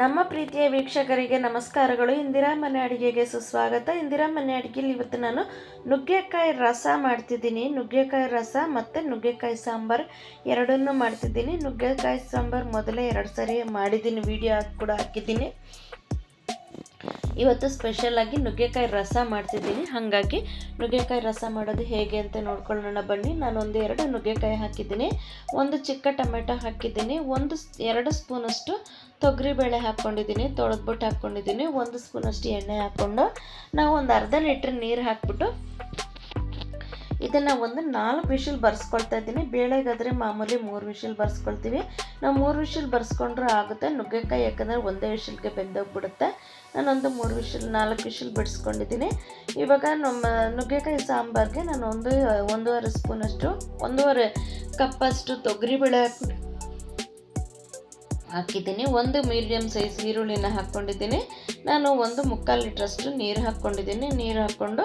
ನಮ್ಮ ಪ್ರೀತಿಯ ವೀಕ್ಷಕರಿಗೆ ನಮಸ್ಕಾರಗಳು. ಇಂದಿರಾ ಮನೆ ಅಡುಗೆಗೆ ಸುಸ್ವಾಗತ. ಇಂದಿರಾ ಮನೆ ಅಡುಗೆಲಿ ಇವತ್ತು ನಾನು ನುಗ್ಗೆಕಾಯಿ ರಸ ಮಾಡ್ತಿದ್ದೀನಿ. ನುಗ್ಗೆಕಾಯಿ ರಸ ಮತ್ತು ನುಗ್ಗೆಕಾಯಿ ಸಾಂಬಾರು ಎರಡನ್ನೂ ಮಾಡ್ತಿದ್ದೀನಿ. ನುಗ್ಗೆಕಾಯಿ ಸಾಂಬಾರು ಮೊದಲೇ ಎರಡು ಸರಿ ಮಾಡಿದ್ದೀನಿ. ವಿಡಿಯೋ ಕೂಡ ಹಾಕಿದ್ದೀನಿ. ಇವತ್ತು ಸ್ಪೆಷಲಾಗಿ ನುಗ್ಗೆಕಾಯಿ ರಸ ಮಾಡ್ತಿದ್ದೀನಿ. ಹಾಗಾಗಿ ನುಗ್ಗೆಕಾಯಿ ರಸ ಮಾಡೋದು ಹೇಗೆ ಅಂತ ನೋಡ್ಕೊಳ್ಳೋಣ ಬನ್ನಿ. ನಾನು ಒಂದು ಎರಡು ನುಗ್ಗೆಕಾಯಿ ಹಾಕಿದ್ದೀನಿ. ಒಂದು ಚಿಕ್ಕ ಟೊಮೆಟೊ ಹಾಕಿದ್ದೀನಿ. ಒಂದು ಎರಡು ಸ್ಪೂನಷ್ಟು ತೊಗರಿಬೇಳೆ ಹಾಕ್ಕೊಂಡಿದ್ದೀನಿ. ತೊಳೆದ್ಬಿಟ್ಟು ಹಾಕ್ಕೊಂಡಿದ್ದೀನಿ. ಒಂದು ಸ್ಪೂನಷ್ಟು ಎಣ್ಣೆ ಹಾಕ್ಕೊಂಡು ನಾವು ಒಂದು ಅರ್ಧ ಲೀಟ್ರ್ ನೀರು ಹಾಕ್ಬಿಟ್ಟು ಇದನ್ನು ಒಂದು ನಾಲ್ಕು ವಿಷಲ್ ಬರ್ಸ್ಕೊಳ್ತಾ ಇದ್ದೀನಿ. ಬೇಳೆಗಾದರೆ ಮಾಮೂಲಿ ಮೂರು ವಿಷಲ್ ಬರ್ಸ್ಕೊಳ್ತೀವಿ. ನಾವು ಮೂರು ವಿಷಲ್ ಬರ್ಸ್ಕೊಂಡ್ರೂ ಆಗುತ್ತೆ. ನುಗ್ಗೆಕಾಯಿ ಯಾಕಂದರೆ ಒಂದೇ ವಿಷಲ್ಗೆ ಬೆಂದೋಗ್ಬಿಡುತ್ತೆ. ನಾನೊಂದು ಮೂರು ವಿಷಲ್, ನಾಲ್ಕು ವಿಷಲ್ ಬಿಡಿಸ್ಕೊಂಡಿದ್ದೀನಿ. ಇವಾಗ ನಮ್ಮ ನುಗ್ಗೆಕಾಯಿ ಸಾಂಬಾರಿಗೆ ನಾನು ಒಂದು, ಒಂದೂವರೆ ಸ್ಪೂನಷ್ಟು, ಒಂದೂವರೆ ಕಪ್ಪಷ್ಟು ತೊಗರಿಬೇಳೆ ಹಾಕ್ಬಿಟ್ಟು ಹಾಕಿದ್ದೀನಿ. ಒಂದು ಮೀಡಿಯಮ್ ಸೈಜ್ ಈರುಳ್ಳಿನ ಹಾಕ್ಕೊಂಡಿದ್ದೀನಿ. ನಾನು ಒಂದು ಮುಕ್ಕಾಲು ಲೀಟ್ರಷ್ಟು ನೀರು ಹಾಕ್ಕೊಂಡಿದ್ದೀನಿ. ನೀರು ಹಾಕ್ಕೊಂಡು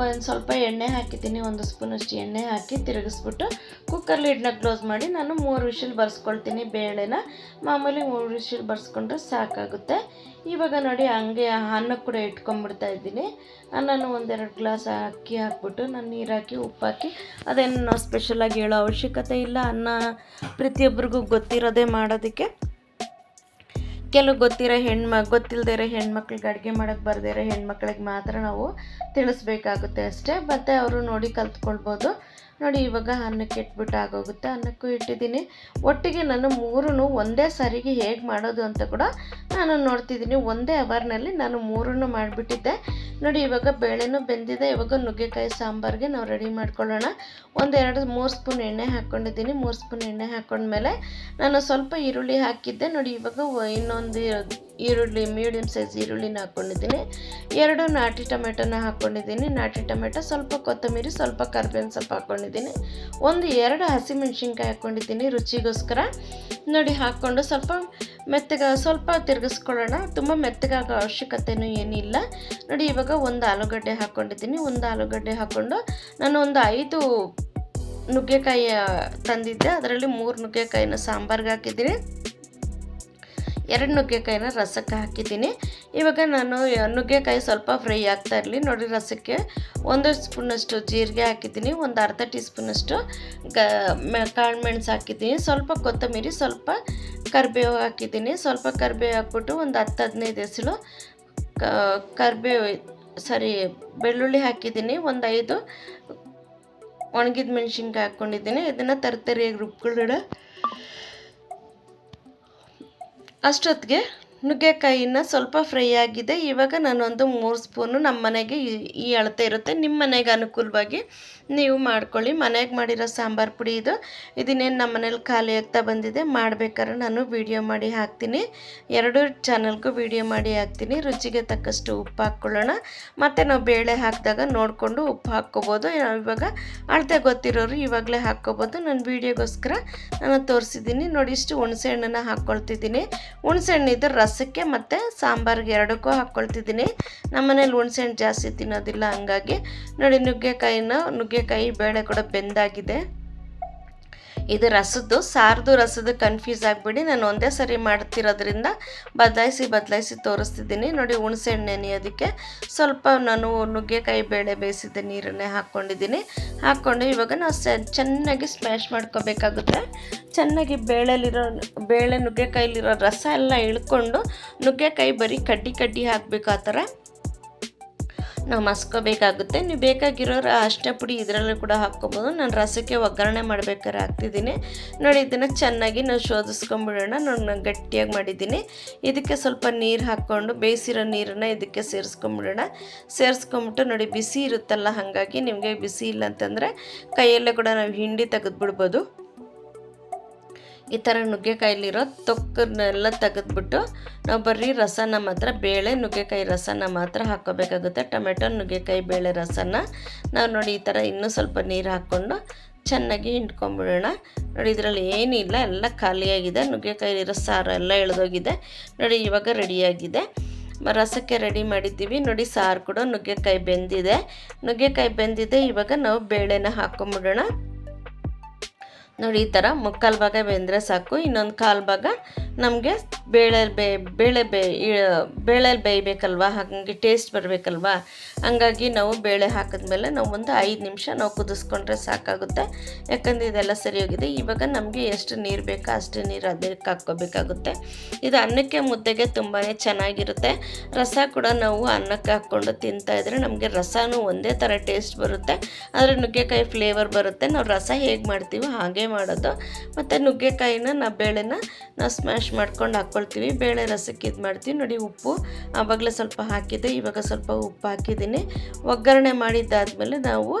ಒಂದು ಸ್ವಲ್ಪ ಎಣ್ಣೆ ಹಾಕಿದ್ದೀನಿ ಒಂದು ಸ್ಪೂನಷ್ಟು ಎಣ್ಣೆ ಹಾಕಿ ತಿರುಗಿಸ್ಬಿಟ್ಟು ಕುಕ್ಕರ್ ಲಿಡ್ನ ಕ್ಲೋಸ್ ಮಾಡಿ ನಾನು ಮೂರು ವಿಷಲ್ ಬರ್ಸ್ಕೊಳ್ತೀನಿ ಬೇಳೆನ. ಮಾಮೂಲಿ ಮೂರು ವಿಷಲ್ ಬರ್ಸ್ಕೊಂಡ್ರೆ ಸಾಕಾಗುತ್ತೆ. ಇವಾಗ ನೋಡಿ ಹಂಗೆ ಅನ್ನ ಕೂಡ ಇಟ್ಕೊಂಡ್ಬಿಡ್ತಾ ಇದ್ದೀನಿ. ಅನ್ನನೂ ಒಂದೆರಡು ಗ್ಲಾಸ್ ಅಕ್ಕಿ ಹಾಕ್ಬಿಟ್ಟು ನಾನು ನೀರು ಹಾಕಿ, ಉಪ್ಪು ಹಾಕಿ, ಅದೇನು ಸ್ಪೆಷಲಾಗಿ ಹೇಳೋ ಅವಶ್ಯಕತೆ ಇಲ್ಲ. ಅನ್ನ ಪ್ರತಿಯೊಬ್ಬರಿಗೂ ಗೊತ್ತಿರೋದೇ ಮಾಡೋದಕ್ಕೆ. ಕೆಲವು ಗೊತ್ತಿರೋ ಹೆಣ್ಮ ಗೊತ್ತಿಲ್ಲದೆ ಇರೋ ಹೆಣ್ಮಕ್ಳಿಗೆ ಅಡುಗೆ ಮಾಡೋಕ್ಕೆ ಬರದೇ ಇರೋ ಹೆಣ್ಮಕ್ಳಿಗೆ ಮಾತ್ರ ನಾವು ತಿಳಿಸ್ಬೇಕಾಗುತ್ತೆ ಅಷ್ಟೇ. ಮತ್ತು ಅವರು ನೋಡಿ ಕಲ್ತ್ಕೊಳ್ಬೋದು. ನೋಡಿ ಇವಾಗ ಅನ್ನಕ್ಕೆ ಇಟ್ಬಿಟ್ಟು ಆಗೋಗುತ್ತೆ. ಅನ್ನಕ್ಕೂ ಇಟ್ಟಿದ್ದೀನಿ. ಒಟ್ಟಿಗೆ ನಾನು ಮೂರೂ ಒಂದೇ ಸಾರಿಗೆ ಹೇಗೆ ಮಾಡೋದು ಅಂತ ಕೂಡ ನಾನು ನೋಡ್ತಿದ್ದೀನಿ. ಒಂದೇ ಅವರ್ನಲ್ಲಿ ನಾನು ಮೂರನ್ನು ಮಾಡಿಬಿಟ್ಟಿದ್ದೆ. ನೋಡಿ, ಇವಾಗ ಬೇಳೆನೂ ಬೆಂದಿದೆ. ಇವಾಗ ನುಗ್ಗೆಕಾಯಿ ಸಾಂಬಾರಿಗೆ ನಾವು ರೆಡಿ ಮಾಡ್ಕೊಳ್ಳೋಣ. ಒಂದೆರಡು, ಮೂರು ಸ್ಪೂನ್ ಎಣ್ಣೆ ಹಾಕ್ಕೊಂಡಿದ್ದೀನಿ ಮೂರು ಸ್ಪೂನ್ ಎಣ್ಣೆ ಹಾಕ್ಕೊಂಡ್ಮೇಲೆ ನಾನು ಸ್ವಲ್ಪ ಈರುಳ್ಳಿ ಹಾಕಿದ್ದೆ. ನೋಡಿ, ಇವಾಗ ಇನ್ನೊಂದು ಈರುಳ್ಳಿ ಮೀಡಿಯಮ್ ಸೈಜ್ ಈರುಳ್ಳಿನ ಹಾಕ್ಕೊಂಡಿದ್ದೀನಿ ಎರಡು ನಾಟಿ ಟೊಮೆಟೊನ ಹಾಕ್ಕೊಂಡಿದ್ದೀನಿ ನಾಟಿ ಟೊಮೆಟೊ ಸ್ವಲ್ಪ ಕೊತ್ತಂಬರಿ, ಸ್ವಲ್ಪ ಕರ್ಬೇವಿನ ಸ್ವಲ್ಪ ಹಾಕ್ಕೊಂಡಿದ್ದೀನಿ ಒಂದು ಎರಡು ಹಸಿಮೆಣ್ಸಿನ್ಕಾಯಿ ಹಾಕ್ಕೊಂಡಿದ್ದೀನಿ ರುಚಿಗೋಸ್ಕರ. ನೋಡಿ, ಹಾಕ್ಕೊಂಡು ಸ್ವಲ್ಪ ಮೆತ್ತಗ ಸ್ವಲ್ಪ ತಿರುಗಿಸ್ಕೊಳ್ಳೋಣ. ತುಂಬ ಮೆತ್ತಗಾಗೋ ಅವಶ್ಯಕತೆಯೂ ಏನಿಲ್ಲ. ನೋಡಿ, ಇವಾಗ ಒಂದು ಆಲೂಗಡ್ಡೆ ಹಾಕ್ಕೊಂಡಿದ್ದೀನಿ ಒಂದು ಆಲೂಗಡ್ಡೆ ಹಾಕ್ಕೊಂಡು ನಾನು ಒಂದು ಐದು ನುಗ್ಗೆಕಾಯಿ ತಂದಿದ್ದೆ. ಅದರಲ್ಲಿ ಮೂರು ನುಗ್ಗೆಕಾಯಿನ ಸಾಂಬಾರ್ಗೆ ಹಾಕಿದ್ದೀನಿ. ಎರಡು ನುಗ್ಗೆಕಾಯಿನ ರಸಕ್ಕೆ ಹಾಕಿದ್ದೀನಿ. ಇವಾಗ ನಾನು ನುಗ್ಗೆಕಾಯಿ ಸ್ವಲ್ಪ ಫ್ರೈ ಆಗ್ತಾ ಇರಲಿ. ನೋಡಿ ರಸಕ್ಕೆ ಒಂದು ಸ್ಪೂನಷ್ಟು ಜೀರಿಗೆ ಹಾಕಿದ್ದೀನಿ. ಒಂದು ಅರ್ಧ ಟೀ ಸ್ಪೂನಷ್ಟು ಗ ಕಾಳು ಮೆಣಸು ಹಾಕಿದ್ದೀನಿ. ಸ್ವಲ್ಪ ಕೊತ್ತಂಬರಿ, ಸ್ವಲ್ಪ ಕರಿಬೇವು ಹಾಕಿದ್ದೀನಿ. ಸ್ವಲ್ಪ ಕರಿಬೇವು ಹಾಕ್ಬಿಟ್ಟು ಒಂದು ಹತ್ತು ಹದಿನೈದು ಹೆಸಳು ಕರಿಬೇವು, ಸಾರಿ, ಬೆಳ್ಳುಳ್ಳಿ ಹಾಕಿದ್ದೀನಿ. ಒಂದು ಐದು ಒಣಗಿದ ಮೆಣಸಿನ್ಕಾಯಿ ಹಾಕ್ಕೊಂಡಿದ್ದೀನಿ. ಇದನ್ನು ತರತರಿಯಾಗಿ ರುಬ್ಕೊಳ್ಳೋಣ. ಅಷ್ಟೊತ್ತಿಗೆ ನುಗ್ಗೆಕಾಯಿನ ಸ್ವಲ್ಪ ಫ್ರೈ ಆಗಿದೆ. ಇವಾಗ ನಾನೊಂದು ಮೂರು ಸ್ಪೂನು ನಮ್ಮ ಮನೆಗೆ ಈ- ಅಳತೆ ಇರುತ್ತೆ. ನಿಮ್ಮ ಮನೆಗೆ ಅನುಕೂಲವಾಗಿ ನೀವು ಮಾಡ್ಕೊಳ್ಳಿ. ಮನೆಗೆ ಮಾಡಿರೋ ಸಾಂಬಾರು ಪುಡಿ ಇದು. ಇದನ್ನೇನು ನಮ್ಮ ಮನೇಲಿ ಖಾಲಿ ಆಗ್ತಾ ಬಂದಿದೆ. ಮಾಡ್ಬೇಕಾದ್ರೆ ನಾನು ವಿಡಿಯೋ ಮಾಡಿ ಹಾಕ್ತೀನಿ. ಎರಡು ಚಾನಲ್ಗೂ ವಿಡಿಯೋ ಮಾಡಿ ಹಾಕ್ತೀನಿ. ರುಚಿಗೆ ತಕ್ಕಷ್ಟು ಉಪ್ಪು ಹಾಕ್ಕೊಳ್ಳೋಣ. ಮತ್ತು ನಾವು ಬೇಳೆ ಹಾಕಿದಾಗ ನೋಡಿಕೊಂಡು ಉಪ್ಪು ಹಾಕ್ಕೋಬೋದು. ಇವಾಗ ಅಳತೆ ಗೊತ್ತಿರೋರು ಇವಾಗಲೇ ಹಾಕ್ಕೋಬೋದು. ನಾನು ವೀಡಿಯೋಗೋಸ್ಕರ ನಾನು ತೋರಿಸಿದ್ದೀನಿ. ನೋಡಿ ಇಷ್ಟು ಹುಣಸೆ ಹಣ್ಣನ್ನು ಹಾಕ್ಕೊಳ್ತಿದ್ದೀನಿ. ಹುಣಸೆ ಹಣ್ಣು ಇದ್ರೆ ರಸಕ್ಕೆ ಮತ್ತು ಸಾಂಬಾರಿಗೆ ಎರಡಕ್ಕೂ ಹಾಕ್ಕೊಳ್ತಿದ್ದೀನಿ ನಮ್ಮನೇಲಿ ಹುಣಸೆ ಹಣ್ಣು ಜಾಸ್ತಿ ತಿನ್ನೋದಿಲ್ಲ, ಹಂಗಾಗಿ ನೋಡಿ ನುಗ್ಗೆಕಾಯಿನ, ನುಗ್ಗೆಕಾಯಿ ಬೇಳೆ ಕೂಡ ಬೆಂದಾಗಿದೆ. ಇದು ರಸದ್ದು, ಸಾರ್ದು ರಸದ್ದು ಕನ್ಫ್ಯೂಸ್ ಆಗಿಬಿಡಿ. ನಾನು ಒಂದೇ ಸರಿ ಮಾಡ್ತಿರೋದ್ರಿಂದ ಬದಲಾಯಿಸಿ ಬದಲಾಯಿಸಿ ತೋರಿಸ್ತಿದ್ದೀನಿ. ನೋಡಿ, ಹುಣಸೆ ಹಣ್ಣು ನೆನೆಯೋದಕ್ಕೆ ಸ್ವಲ್ಪ ನಾನು ನುಗ್ಗೆಕಾಯಿ ಬೇಳೆ ಬೇಯಿಸಿದ ನೀರನ್ನೇ ಹಾಕ್ಕೊಂಡಿದ್ದೀನಿ. ಹಾಕ್ಕೊಂಡು ಇವಾಗ ನಾವು ಚೆನ್ನಾಗಿ ಸ್ಮ್ಯಾಶ್ ಮಾಡ್ಕೋಬೇಕಾಗುತ್ತೆ. ಚೆನ್ನಾಗಿ ಬೇಳೆಲಿರೋ, ಬೇಳೆ ನುಗ್ಗೆಕಾಯಿಲಿರೋ ರಸ ಎಲ್ಲ ಇಳ್ಕೊಂಡು ನುಗ್ಗೆಕಾಯಿ ಬರೀ ಕಡ್ಡಿ ಕಡ್ಡಿ ಹಾಕಬೇಕು ಆ ಥರ. ನಾವು ಮಸ್ಕೋಬೇಕಾಗುತ್ತೆ. ನೀವು ಬೇಕಾಗಿರೋರು ಅಷ್ಟೇ ಪುಡಿ ಇದರಲ್ಲೂ ಕೂಡ ಹಾಕ್ಕೊಬೋದು. ನಾನು ರಸಕ್ಕೆ ಒಗ್ಗರಣೆ ಮಾಡ್ಬೇಕಾದ್ರೆ ಹಾಕ್ತಿದ್ದೀನಿ. ನೋಡಿ, ಇದನ್ನು ಚೆನ್ನಾಗಿ ನಾವು ಶೋಧಿಸ್ಕೊಂಬಿಡೋಣ ನಾನು ಗಟ್ಟಿಯಾಗಿ ಮಾಡಿದ್ದೀನಿ. ಇದಕ್ಕೆ ಸ್ವಲ್ಪ ನೀರು ಹಾಕ್ಕೊಂಡು ಬೇಯಿಸಿರೋ ನೀರನ್ನು ಇದಕ್ಕೆ ಸೇರಿಸ್ಕೊಂಬಿಡೋಣ ಸೇರಿಸ್ಕೊಂಬಿಟ್ಟು ನೋಡಿ, ಬಿಸಿ ಇರುತ್ತಲ್ಲ, ಹಾಗಾಗಿ ನಿಮಗೆ ಬಿಸಿ ಇಲ್ಲ ಅಂತಂದರೆ ಕೈಯಲ್ಲೇ ಕೂಡ ನಾವು ಹಿಂಡಿ ತೆಗೆದುಬಿಡ್ಬೋದು. ಈ ಥರ ನುಗ್ಗೆಕಾಯಲ್ಲಿರೋ ತೊಕ್ಕನ್ನೆಲ್ಲ ತೆಗೆದ್ಬಿಟ್ಟು ನಾವು ಬರೀ ರಸನ ಮಾತ್ರ, ಬೇಳೆ, ನುಗ್ಗೆಕಾಯಿ ರಸನ ಮಾತ್ರ ಹಾಕ್ಕೋಬೇಕಾಗುತ್ತೆ. ಟೊಮೆಟೊ, ನುಗ್ಗೆಕಾಯಿ, ಬೇಳೆ ರಸನ. ನಾವು ನೋಡಿ ಈ ಥರ ಇನ್ನೂ ಸ್ವಲ್ಪ ನೀರು ಹಾಕ್ಕೊಂಡು ಚೆನ್ನಾಗಿ ಹಿಂಡ್ಕೊಂಬಿಡೋಣ. ನೋಡಿ ಇದರಲ್ಲಿ ಏನಿಲ್ಲ, ಎಲ್ಲ ಖಾಲಿಯಾಗಿದೆ. ನುಗ್ಗೆಕಾಯಿಲಿರೋ ಸಾರು ಎಲ್ಲ ಎಳೆದೋಗಿದೆ. ನೋಡಿ ಇವಾಗ ರೆಡಿಯಾಗಿದೆ. ರಸಕ್ಕೆ ರೆಡಿ ಮಾಡಿದ್ದೀವಿ. ನೋಡಿ ಸಾರು ಕೂಡ ನುಗ್ಗೆಕಾಯಿ ಬೆಂದಿದೆ. ನುಗ್ಗೆಕಾಯಿ ಬೆಂದಿದೆ, ಇವಾಗ ನಾವು ಬೇಳೆನ ಹಾಕ್ಕೊಂಬಿಡೋಣ. ನೋಡಿ, ಈ ಥರ ಮುಕ್ಕಾಲು ಭಾಗ ಬೆಂದರೆ ಸಾಕು. ಇನ್ನೊಂದು ಕಾಲು ಭಾಗ ನಮಗೆ ಬೇಳೆ ಬೇ ಬೇಳೆ ಬೇ ಬೇಳೆಲಿ ಬೇಯಬೇಕಲ್ವ? ಹಾಗಾಗಿ ಟೇಸ್ಟ್ ಬರಬೇಕಲ್ವ? ಹಂಗಾಗಿ ನಾವು ಬೇಳೆ ಹಾಕಿದ್ಮೇಲೆ ನಾವು ಒಂದು ಐದು ನಿಮಿಷ ನಾವು ಕುದಿಸ್ಕೊಂಡ್ರೆ ಸಾಕಾಗುತ್ತೆ. ಯಾಕಂದರೆ ಇದೆಲ್ಲ ಸರಿ ಹೋಗಿದೆ. ಇವಾಗ ನಮಗೆ ಎಷ್ಟು ನೀರು ಬೇಕೋ ಅಷ್ಟು ನೀರು ಅದಕ್ಕೆ ಹಾಕ್ಕೋಬೇಕಾಗುತ್ತೆ. ಇದು ಅನ್ನಕ್ಕೆ ಮುದ್ದೆಗೆ ತುಂಬಾ ಚೆನ್ನಾಗಿರುತ್ತೆ. ರಸ ಕೂಡ ನಾವು ಅನ್ನಕ್ಕೆ ಹಾಕ್ಕೊಂಡು ತಿಂತಾಯಿದ್ರೆ ನಮಗೆ ರಸನೂ ಒಂದೇ ಥರ ಟೇಸ್ಟ್ ಬರುತ್ತೆ. ಆದರೆ ನುಗ್ಗೆಕಾಯಿ ಫ್ಲೇವರ್ ಬರುತ್ತೆ. ನಾವು ರಸ ಹೇಗೆ ಮಾಡ್ತೀವೋ ಹಾಗೆ ಮಾಡೋದು. ಮತ್ತು ನುಗ್ಗೆಕಾಯಿನ ನಾ ಬೇಳೆನ ನಾವು ಸ್ಮ್ಯಾಶ್ ಮಾಡ್ಕೊಂಡು ಹಾಕ್ಕೊಳ್ತೀವಿ ಬೇಳೆ ರಸಕ್ಕೆ ಇದು ಮಾಡ್ತೀವಿ. ನೋಡಿ ಉಪ್ಪು ಆವಾಗಲೇ ಸ್ವಲ್ಪ ಹಾಕಿದ್ದೆ. ಇವಾಗ ಸ್ವಲ್ಪ ಉಪ್ಪು ಹಾಕಿದ್ದೀನಿ. ಒಗ್ಗರಣೆ ಮಾಡಿದ್ದಾದಮೇಲೆ ನಾವು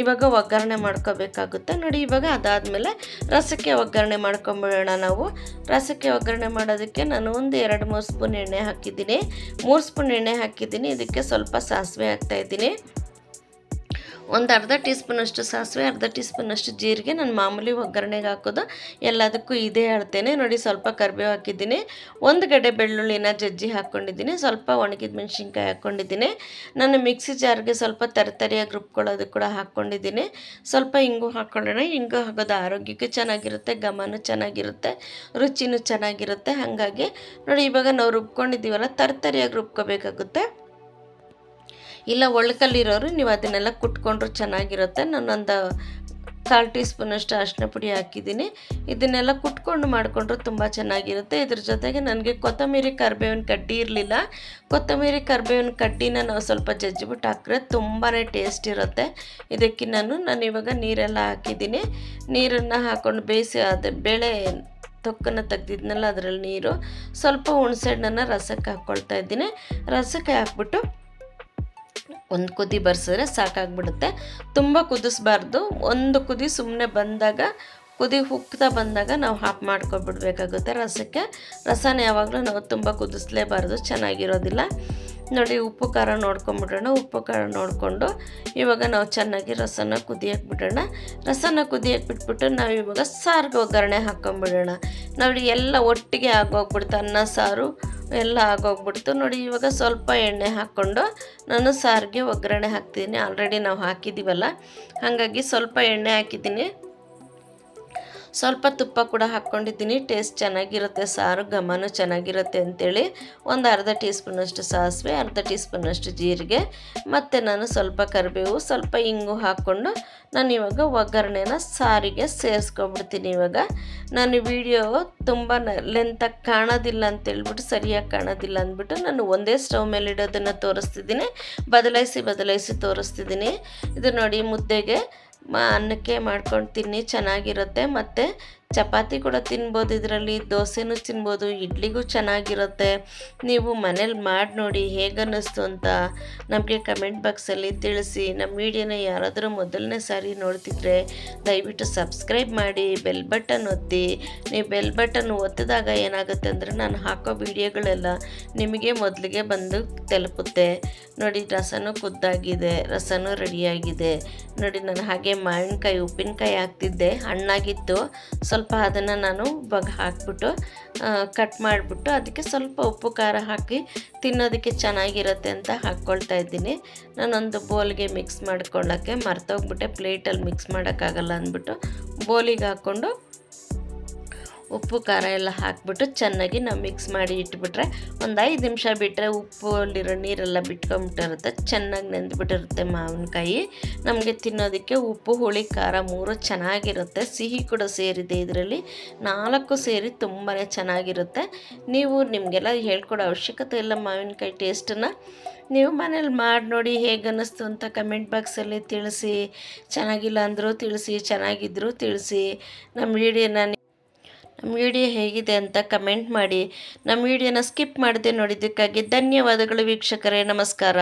ಇವಾಗ ಒಗ್ಗರಣೆ ಮಾಡ್ಕೋಬೇಕಾಗುತ್ತೆ. ನೋಡಿ ಇವಾಗ ಅದಾದಮೇಲೆ ರಸಕ್ಕೆ ಒಗ್ಗರಣೆ ಮಾಡ್ಕೊಂಬಿಡೋಣ ನಾವು. ರಸಕ್ಕೆ ಒಗ್ಗರಣೆ ಮಾಡೋದಕ್ಕೆ ನಾನು ಒಂದು ಎರಡು ಮೂರು ಸ್ಪೂನ್ ಎಣ್ಣೆ ಹಾಕಿದ್ದೀನಿ. ಮೂರು ಸ್ಪೂನ್ ಎಣ್ಣೆ ಹಾಕಿದ್ದೀನಿ. ಇದಕ್ಕೆ ಸ್ವಲ್ಪ ಸಾಸಿವೆ ಹಾಕ್ತಾಯಿದ್ದೀನಿ ಒಂದು ಅರ್ಧ ಟೀ ಸ್ಪೂನಷ್ಟು ಸಾಸಿವೆ, ಅರ್ಧ ಟೀ ಸ್ಪೂನಷ್ಟು ಜೀರಿಗೆ, ನಾನು ಮಾಮೂಲಿ ಒಗ್ಗರಣೆಗೆ ಹಾಕೋದು. ಎಲ್ಲದಕ್ಕೂ ಇದೇ ಹೇಳ್ತೇನೆ. ನೋಡಿ ಸ್ವಲ್ಪ ಕರಿಬೇವು ಹಾಕಿದ್ದೀನಿ. ಒಂದು ಗಡೆ ಬೆಳ್ಳುಳ್ಳಿನ ಜಜ್ಜಿ ಹಾಕ್ಕೊಂಡಿದ್ದೀನಿ ಸ್ವಲ್ಪ ಒಣಗಿದ ಮೆಣಸಿನ್ಕಾಯಿ ಹಾಕ್ಕೊಂಡಿದ್ದೀನಿ ನಾನು ಮಿಕ್ಸಿ ಜಾರ್ಗೆ ಸ್ವಲ್ಪ ತರತರಿಯಾಗಿ ರುಬ್ಕೊಳ್ಳೋದು ಕೂಡ ಹಾಕ್ಕೊಂಡಿದ್ದೀನಿ ಸ್ವಲ್ಪ ಹಿಂಗು ಹಾಕ್ಕೊಳ್ಳೋಣ ಹಿಂಗು ಹಾಕೋದು ಆರೋಗ್ಯಕ್ಕೂ ಚೆನ್ನಾಗಿರುತ್ತೆ, ಘಮನೂ ಚೆನ್ನಾಗಿರುತ್ತೆ, ರುಚಿನೂ ಚೆನ್ನಾಗಿರುತ್ತೆ. ಹಾಗಾಗಿ ನೋಡಿ ಇವಾಗ ನಾವು ರುಬ್ಕೊಂಡಿದ್ದೀವಲ್ಲ ತರತರಿಯಾಗಿ ರುಬ್ಕೋಬೇಕಾಗುತ್ತೆ ಇಲ್ಲ ಒಳ್ಕಲ್ಲಿರೋರು ನೀವು ಅದನ್ನೆಲ್ಲ ಕುಟ್ಕೊಂಡ್ರು ಚೆನ್ನಾಗಿರುತ್ತೆ. ನಾನೊಂದು ಕಾಲು ಟೀ ಸ್ಪೂನಷ್ಟು ಅರಿಶಿನ ಪುಡಿ ಹಾಕಿದ್ದೀನಿ. ಇದನ್ನೆಲ್ಲ ಕುಟ್ಕೊಂಡು ಮಾಡಿಕೊಂಡ್ರು ತುಂಬ ಚೆನ್ನಾಗಿರುತ್ತೆ. ಇದ್ರ ಜೊತೆಗೆ ನನಗೆ ಕೊತ್ತಂಬರಿ ಕರಿಬೇವಿನ ಕಡ್ಡಿ ಇರಲಿಲ್ಲ. ಕೊತ್ತಂಬರಿ ಕರಿಬೇವಿನ ಕಡ್ಡಿನ ನಾವು ಸ್ವಲ್ಪ ಜಜ್ಜಿಬಿಟ್ಟು ಹಾಕಿದ್ರೆ ತುಂಬಾ ಟೇಸ್ಟ್ ಇರುತ್ತೆ. ಇದಕ್ಕೆ ನಾನು ನಾನು ಇವಾಗ ನೀರೆಲ್ಲ ಹಾಕಿದ್ದೀನಿ. ನೀರನ್ನು ಹಾಕ್ಕೊಂಡು ಬೇಯಿಸಿ ಅದು ಬೇಳೆ ತೊಕ್ಕನ್ನು ತೆಗ್ದಿದ್ನಲ್ಲ ಅದರಲ್ಲಿ ನೀರು. ಸ್ವಲ್ಪ ಹುಣಸೆಹಣ್ಣನ್ನು ರಸಕ್ಕೆ ಹಾಕ್ಕೊಳ್ತಾ ಇದ್ದೀನಿ. ರಸಕ್ಕೆ ಹಾಕ್ಬಿಟ್ಟು ಒಂದು ಕುದಿ ಬರ್ಸಿದ್ರೆ ಸಾಕಾಗ್ಬಿಡುತ್ತೆ. ತುಂಬ ಕುದಿಸ್ಬಾರ್ದು. ಒಂದು ಕುದಿ ಸುಮ್ಮನೆ ಬಂದಾಗ, ಕುದಿ ಹುಕ್ತಾ ಬಂದಾಗ ನಾವು ಹಾಪ್ ಮಾಡ್ಕೊಬಿಡ್ಬೇಕಾಗುತ್ತೆ ರಸಕ್ಕೆ. ರಸನ ಯಾವಾಗಲೂ ನಾವು ತುಂಬ ಕುದಿಸ್ಲೇಬಾರ್ದು, ಚೆನ್ನಾಗಿರೋದಿಲ್ಲ. ನೋಡಿ, ಉಪ್ಪು ಖಾರ ನೋಡ್ಕೊಂಬಿಡೋಣ, ಉಪ್ಪು ಖಾರ ನೋಡಿಕೊಂಡು ಇವಾಗ ನಾವು ಚೆನ್ನಾಗಿ ರಸನ ಕುದಿಯಕ್ಕೆ ಬಿಡೋಣ ರಸನ ಕುದಿಯಕ್ಕೆ ಬಿಟ್ಬಿಟ್ಟು ನಾವು ಇವಾಗ ಸಾರಿಗೆ ಒಗ್ಗರಣೆ ಹಾಕ್ಕೊಂಬಿಡೋಣ ನೋಡಿ, ಎಲ್ಲ ಒಟ್ಟಿಗೆ ಆಗೋಗ್ಬಿಡ್ತು ಅನ್ನ, ಸಾರು ಎಲ್ಲ ಆಗೋಗ್ಬಿಡ್ತು. ನೋಡಿ, ಇವಾಗ ಸ್ವಲ್ಪ ಎಣ್ಣೆ ಹಾಕ್ಕೊಂಡು ನಾನು ಸಾರಿಗೆ ಒಗ್ಗರಣೆ ಹಾಕ್ತಿದ್ದೀನಿ. ಆಲ್ರೆಡಿ ನಾವು ಹಾಕಿದ್ದೀವಲ್ಲ. ಹಾಗಾಗಿ ಸ್ವಲ್ಪ ಎಣ್ಣೆ ಹಾಕಿದ್ದೀನಿ. ಸ್ವಲ್ಪ ತುಪ್ಪ ಕೂಡ ಹಾಕ್ಕೊಂಡಿದ್ದೀನಿ. ಟೇಸ್ಟ್ ಚೆನ್ನಾಗಿರುತ್ತೆ, ಸಾರು ಘಮನೂ ಚೆನ್ನಾಗಿರುತ್ತೆ ಅಂತೇಳಿ ಒಂದು ಅರ್ಧ ಟೀ ಸ್ಪೂನಷ್ಟು ಸಾಸಿವೆ, ಅರ್ಧ ಟೀ ಸ್ಪೂನಷ್ಟು ಜೀರಿಗೆ, ಮತ್ತು ನಾನು ಸ್ವಲ್ಪ ಕರಿಬೇವು, ಸ್ವಲ್ಪ ಇಂಗು ಹಾಕ್ಕೊಂಡು ನಾನು ಇವಾಗ ಒಗ್ಗರಣೆನ ಸಾರಿಗೆ ಸೇರಿಸ್ಕೊಬಿಡ್ತೀನಿ ಇವಾಗ. ನಾನು ವಿಡಿಯೋ ತುಂಬ ಲೆಂತಾಗಿ ಕಾಣೋದಿಲ್ಲ ಅಂತೇಳ್ಬಿಟ್ಟು, ಸರಿಯಾಗಿ ಕಾಣೋದಿಲ್ಲ ಅಂದ್ಬಿಟ್ಟು ನಾನು ಒಂದೇ ಸ್ಟವ್ ಮೇಲೆ ಇಡೋದನ್ನು ತೋರಿಸ್ತಿದ್ದೀನಿ. ಬದಲಾಯಿಸಿ ಬದಲಾಯಿಸಿ ತೋರಿಸ್ತಿದ್ದೀನಿ. ಇದು ನೋಡಿ ಮುದ್ದೆಗೆ ಅನ್ನಕ್ಕೆ ಮಾಡ್ಕೊಂಡು ತಿನ್ನಿ ಚೆನ್ನಾಗಿರುತ್ತೆ. ಮತ್ತು ಚಪಾತಿ ಕೂಡ ತಿನ್ಬೋದು, ಇದರಲ್ಲಿ ದೋಸೆನೂ ತಿನ್ಬೋದು, ಇಡ್ಲಿಗೂ ಚೆನ್ನಾಗಿರುತ್ತೆ. ನೀವು ಮನೇಲಿ ಮಾಡಿ ನೋಡಿ ಹೇಗನ್ನಿಸ್ತು ಅಂತ ನಮಗೆ ಕಮೆಂಟ್ ಬಾಕ್ಸಲ್ಲಿ ತಿಳಿಸಿ. ನಮ್ಮ ವಿಡಿಯೋನ ಯಾರಾದರೂ ಮೊದಲನೇ ಸಾರಿ ನೋಡ್ತಿದ್ರೆ ದಯವಿಟ್ಟು ಸಬ್ಸ್ಕ್ರೈಬ್ ಮಾಡಿ, ಬೆಲ್ ಬಟನ್ ಒತ್ತಿ. ನೀವು ಬೆಲ್ ಬಟನ್ ಒತ್ತಿದಾಗ ಏನಾಗುತ್ತೆ ಅಂದರೆ ನಾನು ಹಾಕೋ ವಿಡಿಯೋಗಳೆಲ್ಲ ನಿಮಗೆ ಮೊದಲಿಗೆ ಬಂದು ತಲುಪುತ್ತೆ. ನೋಡಿ, ರಸನೂ ಕುದ್ದಾಗಿದೆ, ರಸನೂ ರೆಡಿಯಾಗಿದೆ. ನೋಡಿ, ನಾನು ಹಾಗೆ ಮಾವಿನಕಾಯಿ, ಉಪ್ಪಿನಕಾಯಿ ಹಾಕ್ತಿದ್ದೆ, ಹಣ್ಣಾಗಿತ್ತು. ಸ್ವಲ್ಪ ಅದನ್ನು ನಾನು ಬಗ್ ಹಾಕ್ಬಿಟ್ಟು ಕಟ್ ಮಾಡಿಬಿಟ್ಟು ಅದಕ್ಕೆ ಸ್ವಲ್ಪ ಉಪ್ಪು, ಖಾರ ಹಾಕಿ ತಿನ್ನೋದಕ್ಕೆ ಚೆನ್ನಾಗಿರುತ್ತೆ ಅಂತ ಹಾಕ್ಕೊಳ್ತಾ ಇದ್ದೀನಿ. ನಾನೊಂದು ಬೋಲ್ಗೆ ಮಿಕ್ಸ್ ಮಾಡ್ಕೊಳ್ಳೋಕ್ಕೆ ಮರ್ತೋಗ್ಬಿಟ್ಟೆ ಪ್ಲೇಟಲ್ಲಿ ಮಿಕ್ಸ್ ಮಾಡೋಕ್ಕಾಗಲ್ಲ ಅಂದ್ಬಿಟ್ಟು ಬೋಲಿಗೆ ಹಾಕ್ಕೊಂಡು ಉಪ್ಪು, ಖಾರ ಎಲ್ಲ ಹಾಕಿಬಿಟ್ಟು ಚೆನ್ನಾಗಿ ನಾವು ಮಿಕ್ಸ್ ಮಾಡಿ ಇಟ್ಬಿಟ್ರೆ ಒಂದು ಐದು ನಿಮಿಷ ಬಿಟ್ಟರೆ ಉಪ್ಪು, ಅಲ್ಲಿರೋ ನೀರೆಲ್ಲ ಬಿಟ್ಕೊಂಬಿಟ್ಟಿರುತ್ತೆ. ಚೆನ್ನಾಗಿ ನೆಂದ್ಬಿಟ್ಟಿರುತ್ತೆ ಮಾವಿನಕಾಯಿ. ನಮಗೆ ತಿನ್ನೋದಕ್ಕೆ ಉಪ್ಪು, ಹುಳಿ, ಖಾರ ಮೂರು ಚೆನ್ನಾಗಿರುತ್ತೆ. ಸಿಹಿ ಕೂಡ ಸೇರಿದೆ ಇದರಲ್ಲಿ. ನಾಲ್ಕು ಸೇರಿ ತುಂಬಾ ಚೆನ್ನಾಗಿರುತ್ತೆ. ನೀವು ನಿಮಗೆಲ್ಲ ಹೇಳ್ಕೊಡೋ ಅವಶ್ಯಕತೆ ಇಲ್ಲ ಮಾವಿನಕಾಯಿ ಟೇಸ್ಟನ್ನು. ನೀವು ಮನೇಲಿ ಮಾಡಿ ನೋಡಿ ಹೇಗೆ ಅನ್ನಿಸ್ತು ಅಂತ ಕಮೆಂಟ್ ಬಾಕ್ಸಲ್ಲಿ ತಿಳಿಸಿ. ಚೆನ್ನಾಗಿಲ್ಲ ಅಂದರೂ ತಿಳಿಸಿ ಚೆನ್ನಾಗಿದ್ದರೂ ತಿಳಿಸಿ. ನಮ್ಮ ವಿಡಿಯೋನ ನಮ್ಮ ವಿಡಿಯೋ ಹೇಗಿದೆ ಅಂತ ಕಮೆಂಟ್ ಮಾಡಿ. ನಮ್ಮ ವಿಡಿಯೋನ ಸ್ಕಿಪ್ ಮಾಡದೆ ನೋಡಿದ್ದಕ್ಕಾಗಿ ಧನ್ಯವಾದಗಳು ವೀಕ್ಷಕರೇ. ನಮಸ್ಕಾರ.